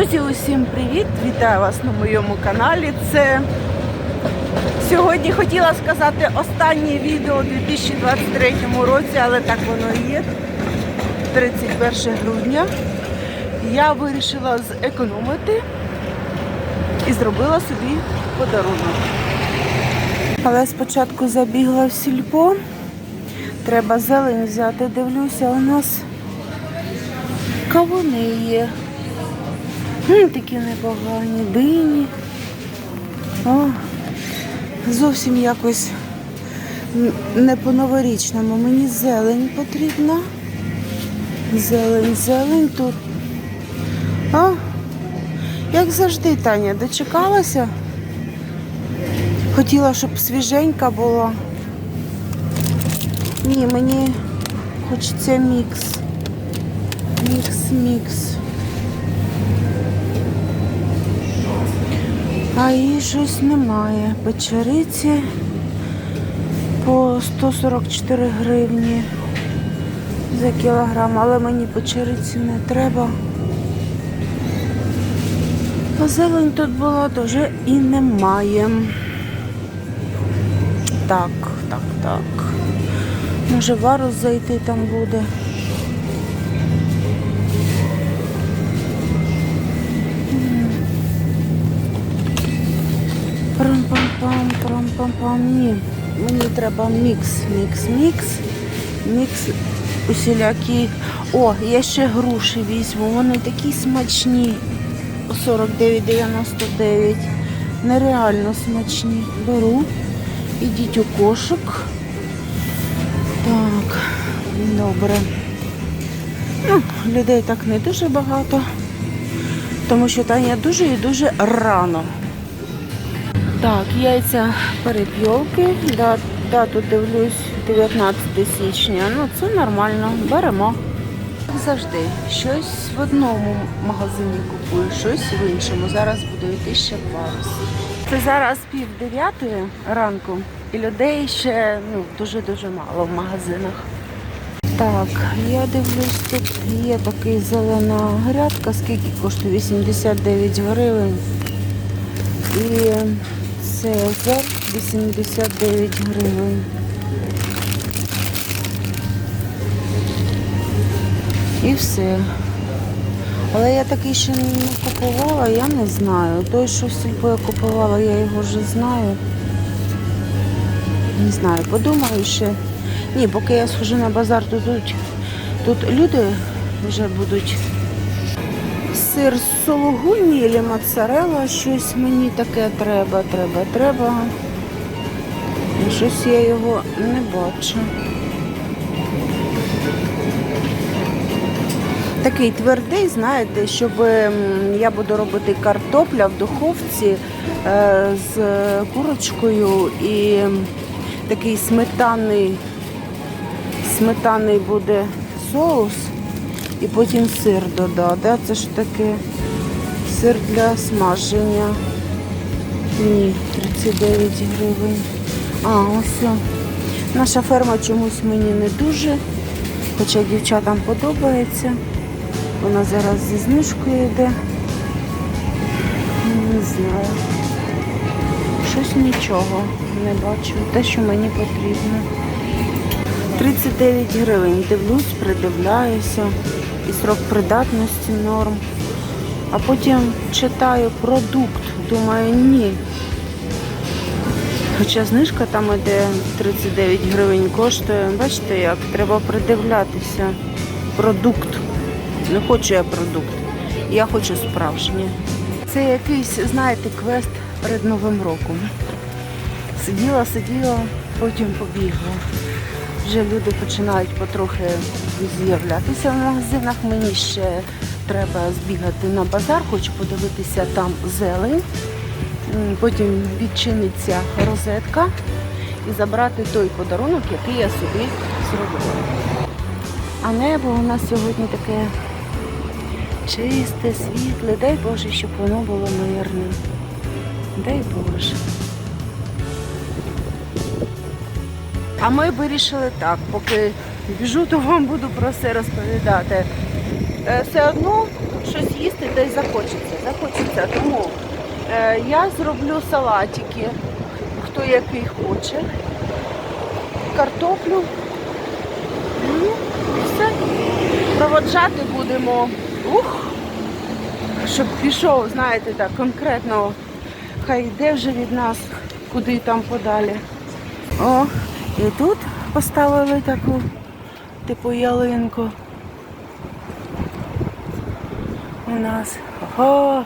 Друзі, усім привіт! Вітаю вас на моєму каналі. Це сьогодні хотіла сказати останнє відео у 2023 році, але так воно і є. 31 грудня. Я вирішила зекономити і зробила собі подарунок. Але спочатку забігла в сільпо. Треба зелень взяти. Дивлюся, у нас кавуни є. М, Такі непогані, дині. О, зовсім якось не по-новорічному. Мені зелень потрібна. Зелень, зелень тут. О, як завжди, Таня, дочекалася. Хотіла, щоб свіженька була. Ні, мені хочеться мікс. Мікс, мікс. А її щось немає. Печериці по 144 гривні за кілограм, але мені печериці не треба. А зелень тут була дуже і немає. Так, так, так. Може варус зайти там буде. Ні. Мені треба мікс, мікс, мікс. Мікс усілякі. О, я ще груші візьму. Вони такі смачні. 49,99. Нереально смачні. Беру. Ідіть у кошик. Так, добре. Ну, людей так не дуже багато, тому що Таня дуже і дуже рано. Так, яйця перепілки. Да, дату дивлюсь 19 січня. Ну, це нормально. Беремо. Як завжди, щось в одному магазині купую, щось в іншому. Зараз буду йти ще в Варус. Це зараз пів дев'ятої ранку, і людей ще ну, дуже-дуже мало в магазинах. Так, я дивлюсь, тут є такий зелена грядка, скільки коштує? 89 гривень. І озер 89 гривень. І все. Але я такий ще не купувала, я не знаю. Той, що в сільпо я купувала, я його вже знаю. Не знаю, подумаю ще. Ні, поки я схожу на базар, то тут, тут люди вже будуть. Сир сологуні або моцарелла, щось мені таке треба, треба, треба. Щось я його не бачу. Такий твердий, знаєте, щоб я буду робити картопля в духовці е, з курочкою і такий сметаний, сметаний буде соус і потім сир додати. Це ж таке сир для смаження. Ні, 39 гривень. А, ось. Наша ферма чомусь мені не дуже, хоча дівчатам подобається. Вона зараз зі знижкою йде. Не знаю. Щось нічого не бачу. Те, що мені потрібно. 39 гривень. Дивлюсь, придивляюся. І срок придатності норм. А потім читаю продукт. Думаю, ні. Хоча знижка там іде 39 гривень коштує. Бачите, як треба придивлятися. Продукт. Не хочу я продукт. Я хочу справжнє. Це якийсь, знаєте, квест перед Новим роком. Сиділа, сиділа, потім побігла. Вже люди починають потрохи з'являтися в магазинах. Мені ще треба збігати на базар, хочу подивитися там зелень. Потім відчиниться розетка і забрати той подарунок, який я собі зробила. А небо у нас сьогодні таке чисте, світле. Дай Боже, щоб воно було мирним. Дай Боже. А ми вирішили так, поки біжу, то вам буду про все розповідати. е, все одно щось їсти десь захочеться. Захочеться. Тому е, я зроблю салатики, хто який хоче, картоплю. Ну, і все. Проводжати будемо. Ух! Щоб пішов, знаєте, так, конкретно, хай йде вже від нас, куди там подалі. О, і тут поставили таку, типу, ялинку. У нас. Ого.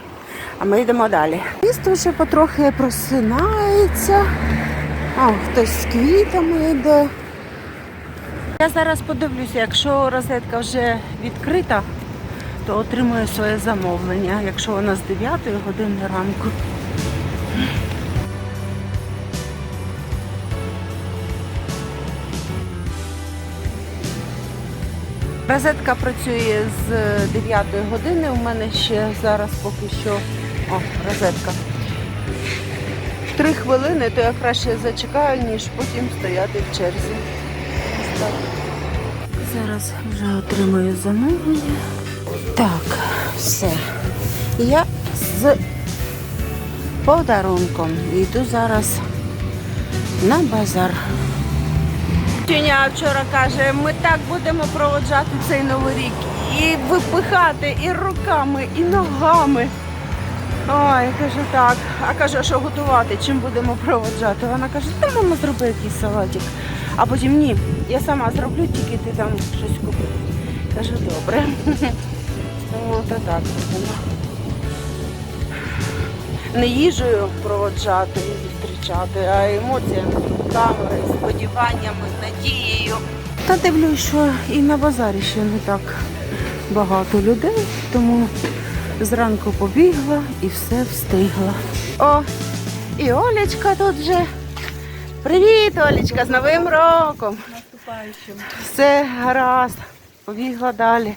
А ми йдемо далі. Місто ще потрохи просинається. А, хтось з квітами йде. Я зараз подивлюся, якщо розетка вже відкрита, то отримую своє замовлення, якщо вона з 9 години ранку. Розетка працює з 9 години. У мене ще зараз поки що. О, розетка. Три хвилини, то я краще зачекаю, ніж потім стояти в черзі. Зараз вже отримую замовлення. Так, все. Я з подарунком йду зараз на базар. Тюня вчора каже, ми так будемо проводжати цей новий рік. І випихати і руками, і ногами. Ой, кажу так. А каже, що готувати, чим будемо проводжати? Вона каже, та мама зроби якийсь салатик. А потім ні, я сама зроблю, тільки ти там щось купи. Кажу, добре. Тому то так будемо. Не їжею проводжати і а емоціями, думками, сподіваннями, надією. Та дивлюсь, що і на базарі ще не так багато людей, тому зранку побігла і все встигла. О, і Олечка тут вже. Привіт, Олечка, з Новим роком! Наступаючим. Все гаразд, побігла далі.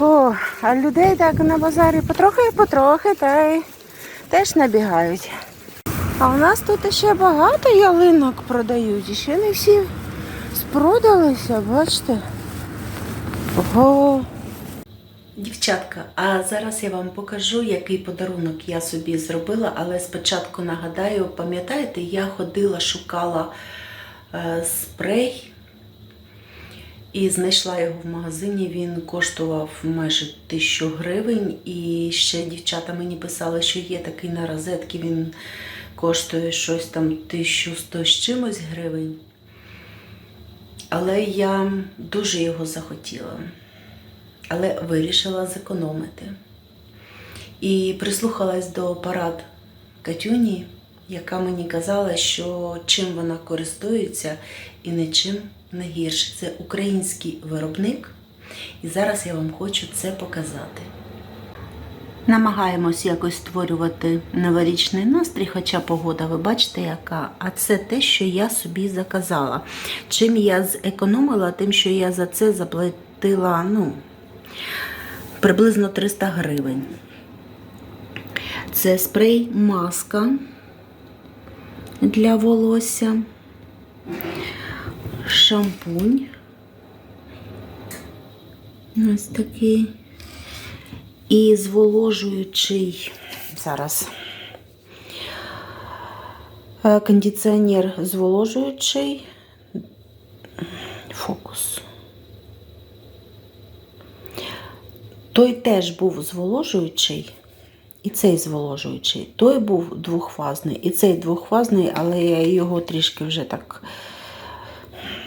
О, а людей так на базарі потрохи-потрохи та й теж набігають. А у нас тут ще багато ялинок продають. І ще не всі спродалися, бачите? Ого. Дівчатка, а зараз я вам покажу, який подарунок я собі зробила, але спочатку нагадаю, пам'ятаєте, я ходила, шукала е, спрей і знайшла його в магазині. Він коштував майже 1000 гривень. І ще дівчата мені писали, що є такий на розетки, він коштує щось там 1100 з чимось гривень. Але я дуже його захотіла але вирішила зекономити. І прислухалась до парад Катюні, яка мені казала, що чим вона користується і нічим не гірше. Це український виробник. І зараз я вам хочу це показати. Намагаємось якось створювати новорічний настрій, хоча погода, ви бачите, яка. А це те, що я собі заказала. Чим я зекономила, тим, що я за це заплатила, ну, приблизно 300 гривень. Це спрей маска для волосся, шампунь. Ось такий. І зволожуючий зараз. е, Кондиціонер зволожуючий. Фокус. Той теж був зволожуючий, і цей зволожуючий. Той був двохфазний, і цей двохфазний, але я його трішки вже так,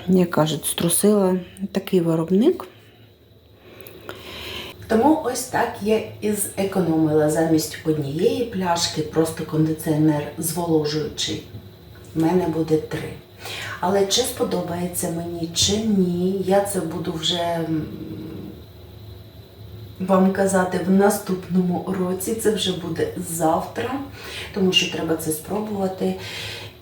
як кажуть, струсила. Такий виробник. Тому ось так я і зекономила замість однієї пляшки, просто кондиціонер зволожуючий. У мене буде три. Але чи сподобається мені, чи ні, я це буду вже вам казати в наступному році. Це вже буде завтра, тому що треба це спробувати.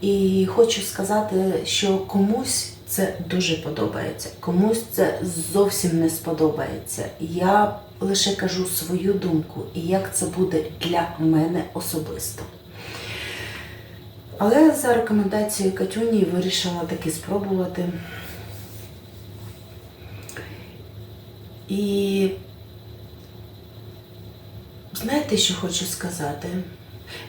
І хочу сказати, що комусь це дуже подобається, комусь це зовсім не сподобається. Я лише кажу свою думку і як це буде для мене особисто. Але за рекомендацією Катюні вирішила таки спробувати. І Знаєте, що хочу сказати?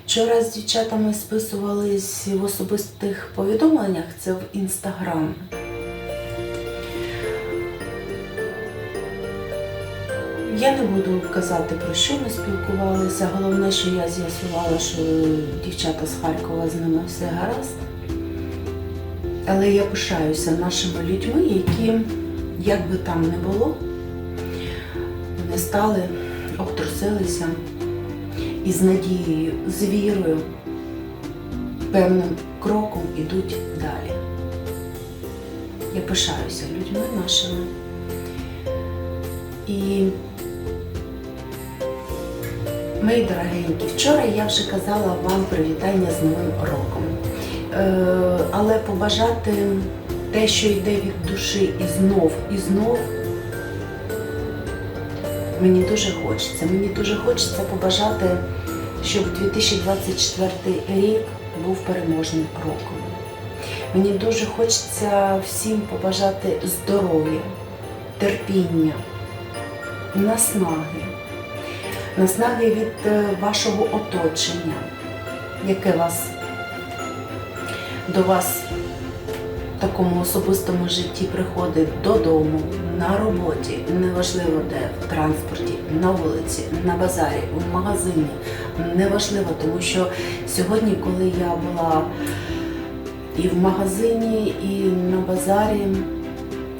Вчора з дівчатами списувались в особистих повідомленнях, це в інстаграм. Я не буду казати про що ми спілкувалися. Головне, що я з'ясувала, що дівчата з Харкова з ними все гаразд. Але я пишаюся нашими людьми, які, як би там не було, вони стали, обтрусилися і з надією, з вірою, певним кроком ідуть далі. Я пишаюся людьми нашими. І Мої дорогенькі, вчора я вже казала вам привітання з Новим роком. Е, але побажати те, що йде від душі і знов, і знов, мені дуже хочеться. Мені дуже хочеться побажати, щоб 2024 рік був переможним роком. Мені дуже хочеться всім побажати здоров'я, терпіння, наснаги наснаги від е, вашого оточення, яке вас до вас такому особистому житті приходить додому, на роботі, неважливо де, в транспорті, на вулиці, на базарі, в магазині. Неважливо, тому що сьогодні, коли я була і в магазині, і на базарі,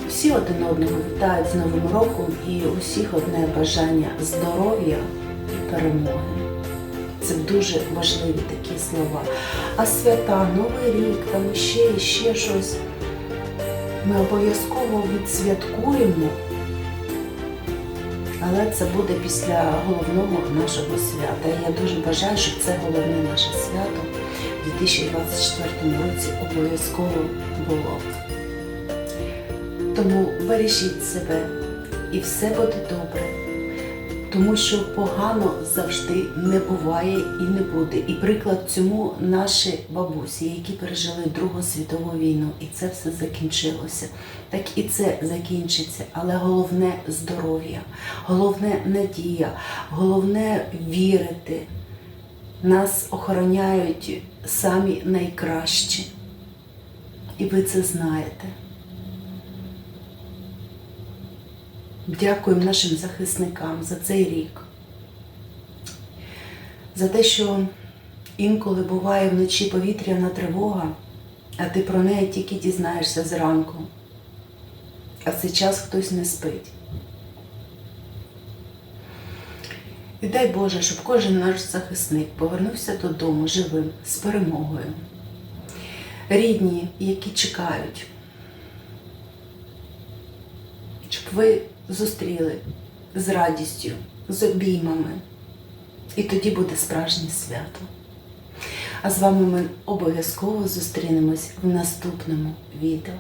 всі один одного вітають з Новим роком і у всіх одне бажання здоров'я і перемоги. Це дуже важливі такі слова. А свята, Новий рік, там ще і ще щось. Ми обов'язково відсвяткуємо, але це буде після головного нашого свята. І я дуже бажаю, щоб це головне наше свято в 2024 році обов'язково було. Тому бережіть себе і все буде добре. Тому що погано завжди не буває і не буде. І приклад цьому наші бабусі, які пережили Другу світову війну, і це все закінчилося. Так і це закінчиться. Але головне здоров'я, головне надія, головне вірити. Нас охороняють самі найкращі. І ви це знаєте. Дякуємо нашим захисникам за цей рік. За те, що інколи буває вночі повітряна тривога, а ти про неї тільки дізнаєшся зранку. А в цей час хтось не спить. І дай Боже, щоб кожен наш захисник повернувся додому живим, з перемогою. Рідні, які чекають, щоб ви зустріли з радістю, з обіймами. І тоді буде справжнє свято. А з вами ми обов'язково зустрінемось в наступному відео.